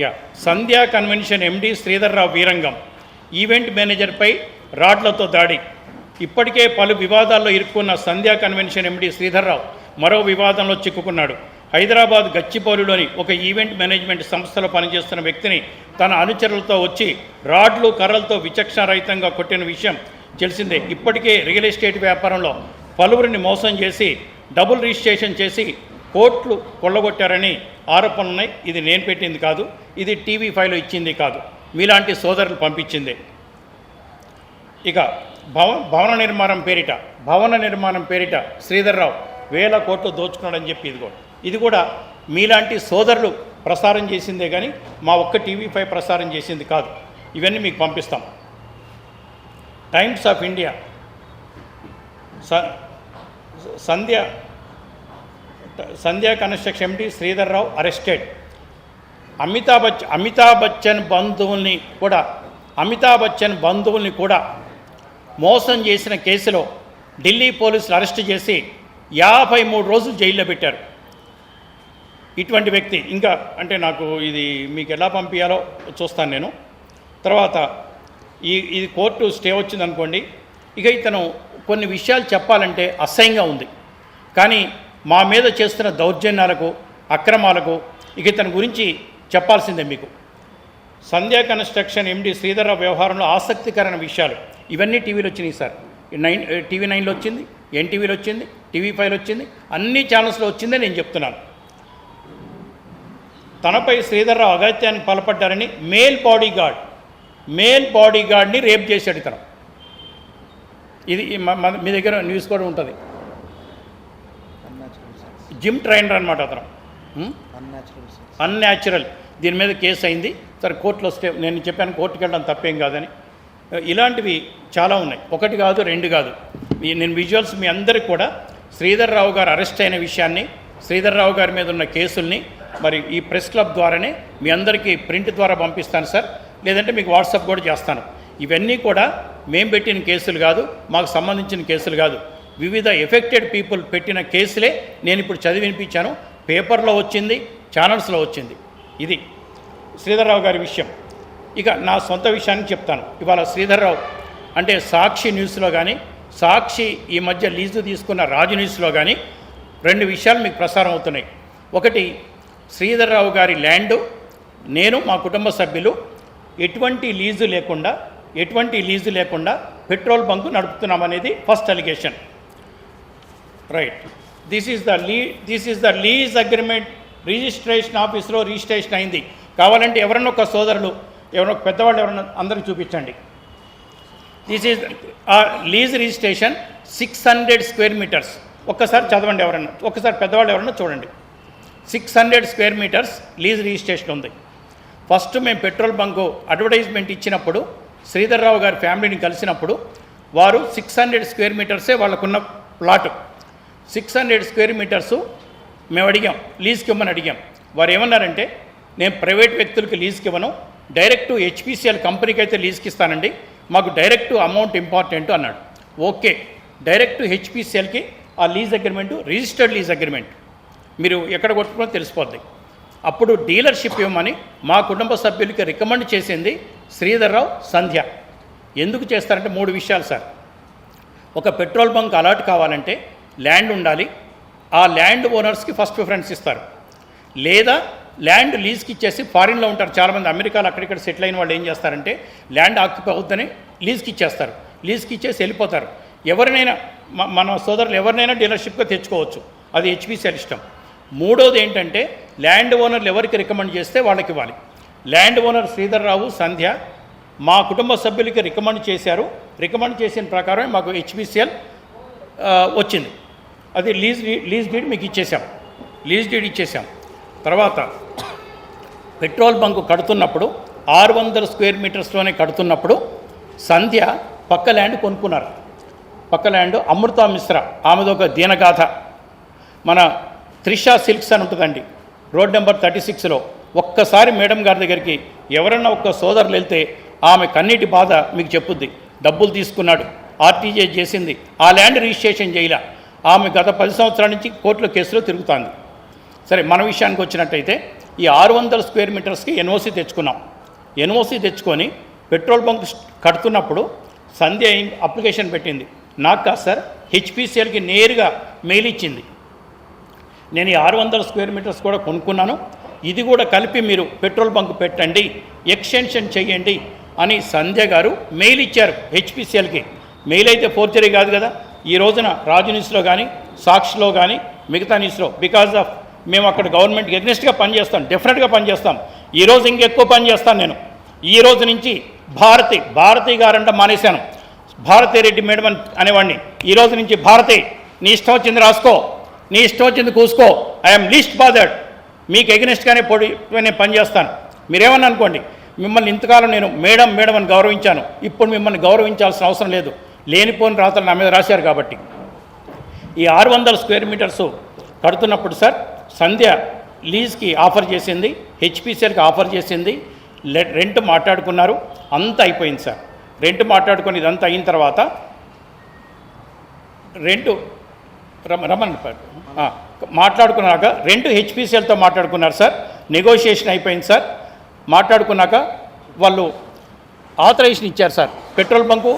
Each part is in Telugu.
Yeah Sandhya convention MD Sridhar Rao వీరంగం. ఈవెంట్ మేనేజర్పై రాడ్లతో దాడి. ఇప్పటికే పలు వివాదాల్లో ఇరుక్కున్న సంధ్యా కన్వెన్షన్ ఎండి శ్రీధర్రావు మరో వివాదంలో చిక్కుకున్నాడు. హైదరాబాద్ గచ్చిబౌలిలోని ఒక ఈవెంట్ మేనేజ్మెంట్ సంస్థలో పనిచేస్తున్న వ్యక్తిని తన అనుచరులతో వచ్చి రాడ్లు కర్రలతో విచక్షణరహితంగా కొట్టిన విషయం తెలిసిందే. ఇప్పటికే రియల్ ఎస్టేట్ వ్యాపారంలో పలువురిని మోసం చేసి డబుల్ రిజిస్ట్రేషన్ చేసి కోట్లు కొల్లగొట్టారని ఆరోపణలున్నాయి. ఇది నేను పెట్టింది కాదు ఇది టీవీ ఫైవ్లో ఇచ్చింది కాదు. మీలాంటి సోదరులు పంపించిందే. ఇక భవ భవన నిర్మాణం పేరిట భవన నిర్మాణం పేరిట శ్రీధర్రావు వేల కోట్లు దోచుకున్నాడని చెప్పి ఇది కూడా ఇది కూడా మీలాంటి సోదరులు ప్రసారం చేసిందే కానీ మా ఒక్క టీవీ ఫైవ్ ప్రసారం చేసింది కాదు. ఇవన్నీ మీకు పంపిస్తాం. టైమ్స్ ఆఫ్ ఇండియా స- Sandhya Sandhya construction MD Sridhar Rao arrested. Amitabh Amitabh Bachchan బంధువుల్ని కూడా అమితాబ్ బచ్చన్ బంధువుల్ని కూడా మోసం చేసిన కేసులో ఢిల్లీ పోలీసులు అరెస్ట్ చేసి యాభై మూడు రోజులు జైల్లో పెట్టారు. ఇటువంటి వ్యక్తి ఇంకా అంటే నాకు ఇది మీకు ఎలా పంపించాలో చూస్తాను నేను. తర్వాత ఈ ఇది కోర్టు స్టే వచ్చిందనుకోండి ఇక ఇతను కొన్ని విషయాలు చెప్పాలంటే అసహ్యంగా ఉంది. కానీ మా మీద చేస్తున్న దౌర్జన్యాలకు అక్రమాలకు ఇక ఇతని గురించి చెప్పాల్సిందే మీకు. సంధ్యా కన్స్ట్రక్షన్ ఎండి శ్రీధర్రావు వ్యవహారంలో ఆసక్తికరమైన విషయాలు. ఇవన్నీ టీవీలో వచ్చినాయి సార్. నైన్ టీవీ నైన్లో వచ్చింది ఎన్టీవీలో వచ్చింది టీవీ ఫైవ్లో వచ్చింది అన్ని ఛానల్స్లో వచ్చిందని నేను చెప్తున్నాను. తనపై శ్రీధర్రావు అగత్యానికి పాల్పడ్డారని male body gourd male body గార్డ్ని రేప్ చేశాడు ఇతను. ఇది మ- మీ దగ్గర న్యూస్ కూడా ఉంటుంది. జిమ్ ట్రైనర్ అనమాట అతను? అన్యాచురల్ అన్యాచురల్ దీని మీద కేసు అయింది. సరే కోర్టులో స్టే నేను చెప్పాను కోర్టుకి వెళ్ళడం తప్పేం కాదని. ఇలాంటివి చాలా ఉన్నాయి. ఒకటి కాదు రెండు కాదు. నేను విజువల్స్ మీ అందరికి కూడా శ్రీధర్ రావు గారు అరెస్ట్ అయిన విషయాన్ని శ్రీధర్ రావు గారి మీద ఉన్న కేసుల్ని మరి ఈ ప్రెస్ క్లబ్ ద్వారానే మీ అందరికీ ప్రింట్ ద్వారా పంపిస్తాను సార్. లేదంటే మీకు వాట్సాప్ కూడా చేస్తాను. ఇవన్నీ కూడా మేము పెట్టిన కేసులు కాదు మాకు సంబంధించిన కేసులు కాదు. వివిధ ఎఫెక్టెడ్ పీపుల్ పెట్టిన కేసులే నేను ఇప్పుడు చదివి వినిపించాను. పేపర్లో వచ్చింది ఛానల్స్లో వచ్చింది. ఇది శ్రీధర్రావు గారి విషయం. ఇక నా సొంత విషయాన్ని చెప్తాను. ఇవాళ శ్రీధర్రావు అంటే సాక్షి న్యూస్లో కానీ సాక్షి ఈ మధ్య లీజు తీసుకున్న రాజు న్యూస్లో కానీ రెండు విషయాలు మీకు ప్రసారం అవుతున్నాయి. ఒకటి శ్రీధర్రావు గారి ల్యాండు నేను మా కుటుంబ సభ్యులు ఎటువంటి లీజు లేకుండా ఎటువంటి లీజు లేకుండా petrol bunk నడుపుతున్నామనేది first allegation. Right this is the lea this is the lease agreement registration ఆఫీస్లో రిజిస్ట్రేషన్ అయింది. కావాలంటే ఎవరన్నా ఒక సోదరులు ఎవరన్నా ఒక పెద్దవాళ్ళు ఎవరన్నా అందరికి చూపించండి. This is lease registration six hundred square metres ఒక్కసారి చదవండి ఎవరన్నా ఒక్కసారి పెద్దవాళ్ళు ఎవరన్నా చూడండి. Six hundred square metres lease registration ఉంది. ఫస్ట్ మేము పెట్రోల్ బంకు అడ్వర్టైజ్మెంట్ ఇచ్చినప్పుడు శ్రీధర్రావు గారి ఫ్యామిలీని కలిసినప్పుడు వారు సిక్స్ హండ్రెడ్ స్క్వేర్ మీటర్సే వాళ్ళకున్న plot six hundred square metres మేము అడిగాం లీజ్కి ఇవ్వమని అడిగాం. వారు ఏమన్నారంటే నేను ప్రైవేట్ వ్యక్తులకి లీజ్కి ఇవ్వను డైరెక్ట్ హెచ్పిసిఎల్ కంపెనీకి అయితే లీజ్కి ఇస్తానండి మాకు డైరెక్ట్ అమౌంట్ ఇంపార్టెంట్ అన్నాడు. ఓకే డైరెక్ట్ హెచ్పిసిఎల్కి ఆ lease agreement registered lease agreement. మీరు ఎక్కడ కొట్టుకున్నా తెలిసిపోద్ది. అప్పుడు డీలర్షిప్ ఇవ్వమని మా కుటుంబ సభ్యులకి రికమెండ్ చేసింది శ్రీధర్రావు సంధ్య. ఎందుకు చేస్తారంటే మూడు విషయాలు సార్. ఒక పెట్రోల్ బంక్ అలాట్ కావాలంటే ల్యాండ్ ఉండాలి. ఆ ల్యాండ్ ఓనర్స్కి ఫస్ట్ ప్రిఫరెన్స్ ఇస్తారు. లేదా ల్యాండ్ లీజ్కి ఇచ్చేసి ఫారిన్లో ఉంటారు చాలామంది. అమెరికాలో అక్కడిక్కడ సెటిల్ అయిన వాళ్ళు ఏం చేస్తారంటే ల్యాండ్ ఆక్యుపై అవుతుందని లీజ్కి ఇచ్చేస్తారు. లీజ్కి ఇచ్చేసి వెళ్ళిపోతారు. ఎవరినైనా మన సోదరులు ఎవరినైనా డీలర్షిప్గా తెచ్చుకోవచ్చు. అది హెచ్పిసిఎల్ ఇష్టం. మూడోది ఏంటంటే ల్యాండ్ ఓనర్లు ఎవరికి రికమెండ్ చేస్తే వాళ్ళకి ఇవ్వాలి. ల్యాండ్ ఓనర్ శ్రీధర్రావు సంధ్య మా కుటుంబ సభ్యులకి రికమెండ్ చేశారు. రికమెండ్ చేసిన ప్రకారమే మాకు హెచ్పిసిఎల్ వచ్చింది. అది లీజ్ లీజ్ డీడ్ మీకు ఇచ్చేసాం లీజ్ డీడ్ ఇచ్చేసాం తర్వాత పెట్రోల్ బంకు కడుతున్నప్పుడు ఆరు వందల స్క్వేర్ మీటర్స్లోనే కడుతున్నప్పుడు సంధ్య పక్క ల్యాండ్ కొనుక్కున్నారు. పక్క ల్యాండ్ అమృత మిశ్ర ఆమెదొక దీనగాథ. మన త్రిషా సిల్క్స్ అని ఉంటుందండి. రోడ్ నెంబర్ థర్టీ సిక్స్లో ఒక్కసారి మేడం గారి దగ్గరికి ఎవరన్నా ఒక్క సోదరులు వెళ్తే ఆమె కన్నీటి బాధ మీకు చెప్పుద్ది. డబ్బులు తీసుకున్నాడు. ఆర్టీజే చేసింది. ఆ ల్యాండ్ రిజిస్ట్రేషన్ చేయలే. ఆమె గత పది సంవత్సరాల నుంచి కోర్టులో కేసులో తిరుగుతోంది. సరే మన విషయానికి వచ్చినట్టయితే ఈ ఆరు వందల స్క్వేర్ మీటర్స్కి ఎన్ఓసి తెచ్చుకున్నాం. ఎన్ఓసి తెచ్చుకొని పెట్రోల్ బంక్ కడుతున్నప్పుడు సంధ్య అప్లికేషన్ పెట్టింది. నాకు కాదు సార్ హెచ్పిసిఎల్కి నేరుగా మెయిల్ ఇచ్చింది. నేను ఈ ఆరు వందల స్క్వేర్ మీటర్స్ కూడా కొనుక్కున్నాను. ఇది కూడా కలిపి మీరు పెట్రోల్ బంక్ పెట్టండి ఎక్స్టెన్షన్ చేయండి అని సంధ్య గారు మెయిల్ ఇచ్చారు హెచ్పిసిఎల్కి. మెయిల్ అయితే ఫోర్జరీ కాదు కదా ఈ రోజున రాజు న్యూస్లో కానీ సాక్షిలో కానీ మిగతా న్యూస్లో బికాజ్ ఆఫ్ మేము అక్కడ గవర్నమెంట్కి ఎగ్నెస్ట్గా పనిచేస్తాం డెఫినెట్గా పనిచేస్తాం. ఈరోజు ఇంకెక్కువ పని చేస్తాను నేను. ఈ రోజు నుంచి భారతి భారతి గారంట మానేశాను. భారతి రెడ్డి మేడం అనేవాడిని. ఈ రోజు నుంచి భారతి నీ ఇష్టం వచ్చింది రాసుకో నీ ఇష్టం వచ్చింది కూసుకో ఐఎమ్ లీస్ట్ బాదర్డ్ మీకు ఎగ్నెస్ట్గానే పొడి నేను పనిచేస్తాను మీరేమన్నా అనుకోండి మిమ్మల్ని ఇంతకాలం నేను మేడం మేడం అని గౌరవించాను. ఇప్పుడు మిమ్మల్ని గౌరవించాల్సిన అవసరం లేదు. లేనిపోని రాతలు నా మీద రాశారు కాబట్టి. ఈ ఆరు వందల స్క్వేర్ మీటర్స్ కడుతున్నప్పుడు సార్ సంధ్య లీజ్కి ఆఫర్ చేసింది హెచ్పిసిఎల్కి ఆఫర్ చేసింది రెంట్ మాట్లాడుకున్నారు అంతా అయిపోయింది సార్. రెంట్ మాట్లాడుకొని ఇదంతా అయిన తర్వాత రెంటు రమ రమన్ మాట్లాడుకున్నాక రెండు హెచ్పిసిఎల్తో మాట్లాడుకున్నారు సార్ నెగోషియేషన్ అయిపోయింది సార్. మాట్లాడుకున్నాక వాళ్ళు ఆథరైజేషన్ ఇచ్చారు సార్ పెట్రోల్ బంకు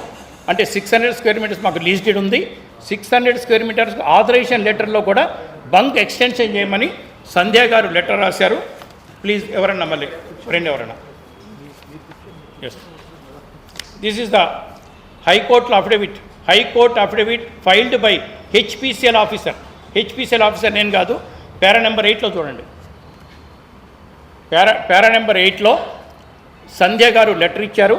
అంటే సిక్స్ హండ్రెడ్ స్క్వేర్ మీటర్స్ మాకు లీజ్ ఉంది. Six hundred square metres authorisation లెటర్లో కూడా బంక్ ఎక్స్టెన్షన్ చేయమని సంధ్య గారు లెటర్ రాశారు. ప్లీజ్ ఎవరన్నా మళ్ళీ ఫ్రెండ్ ఎవరన్నా. ఎస్ దిస్ ఈస్ ద హైకోర్టులో affidavit high court affidavit filed by HPCL officer HPCL officer నేను కాదు. పేరా నెంబర్ ఎయిట్లో చూడండి. పేరా పేరా నెంబర్ ఎయిట్లో సంధ్య గారు లెటర్ ఇచ్చారు.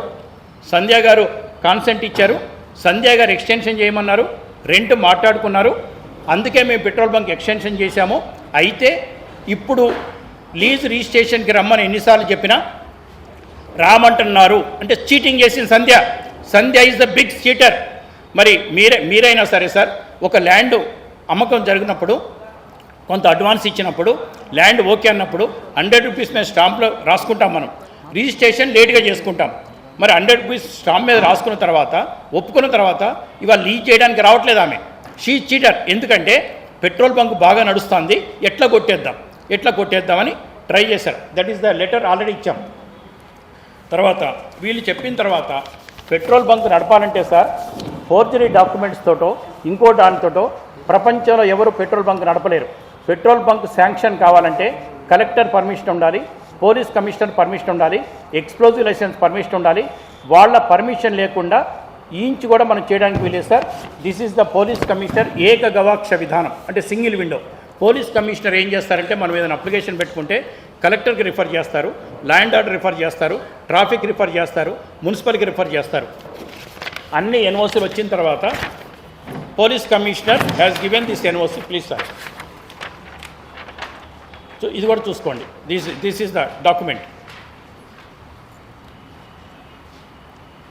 సంధ్య గారు కాన్సెంట్ ఇచ్చారు. సంధ్య గారు ఎక్స్టెన్షన్ చేయమన్నారు. రెంట్ మాట్లాడుకున్నారు. అందుకే మేము పెట్రోల్ బంక్ ఎక్స్టెన్షన్ చేశాము. అయితే ఇప్పుడు లీజ్ రిజిస్ట్రేషన్కి రమ్మని ఎన్నిసార్లు చెప్పినా రామంటున్నారు. అంటే చీటింగ్ చేసిన Sandhya. Sandhya is the big cheater మరి మీరే మీరైనా సరే సార్ ఒక ల్యాండ్ అమ్మకం జరిగినప్పుడు కొంత అడ్వాన్స్ ఇచ్చినప్పుడు ల్యాండ్ ఓకే అన్నప్పుడు హండ్రెడ్ రూపీస్ మేము స్టాంప్లో రాసుకుంటాం మనం. రిజిస్ట్రేషన్ లేట్గా చేసుకుంటాం. మరి హండ్రెడ్ రూపీస్ స్టాంప్ మీద రాసుకున్న తర్వాత ఒప్పుకున్న తర్వాత ఇవాళ లీజ్ చేయడానికి రావట్లేదు ఆమె. షీ చీటర్ ఎందుకంటే పెట్రోల్ బంక్ బాగా నడుస్తుంది. ఎట్లా కొట్టేద్దాం? ఎట్లా కొట్టేద్దామని ట్రై చేశారు. That is the letter already ఇచ్చాం. తర్వాత వీళ్ళు చెప్పిన తర్వాత పెట్రోల్ బంక్ నడపాలంటే సార్ ఫోర్జరీ డాక్యుమెంట్స్ తోటో ఇంకో దానితోటో ప్రపంచంలో ఎవరు పెట్రోల్ బంక్ నడపలేరు. పెట్రోల్ బంక్ శాంక్షన్ కావాలంటే కలెక్టర్ పర్మిషన్ ఉండాలి. పోలీస్ కమిషనర్ పర్మిషన్ ఉండాలి ఎక్స్ప్లోజివ్ లైసెన్స్ పర్మిషన్ ఉండాలి. వాళ్ళ పర్మిషన్ లేకుండా ఈంచి కూడా మనం చేయడానికి వీలేదు sir. This is the police commissioner ఏక గవాక్ష విధానం అంటే సింగిల్ విండో. పోలీస్ కమిషనర్ ఏం చేస్తారంటే మనం ఏదైనా అప్లికేషన్ పెట్టుకుంటే కలెక్టర్కి రిఫర్ చేస్తారు ల్యాండ్ ఆర్డర్ రిఫర్ చేస్తారు ట్రాఫిక్ రిఫర్ చేస్తారు మున్సిపల్కి రిఫర్ చేస్తారు. అన్ని ఎన్ఓసీలు వచ్చిన తర్వాత police commissioner has given this NOC please sir so ఇది కూడా చూసుకోండి. This this is the document.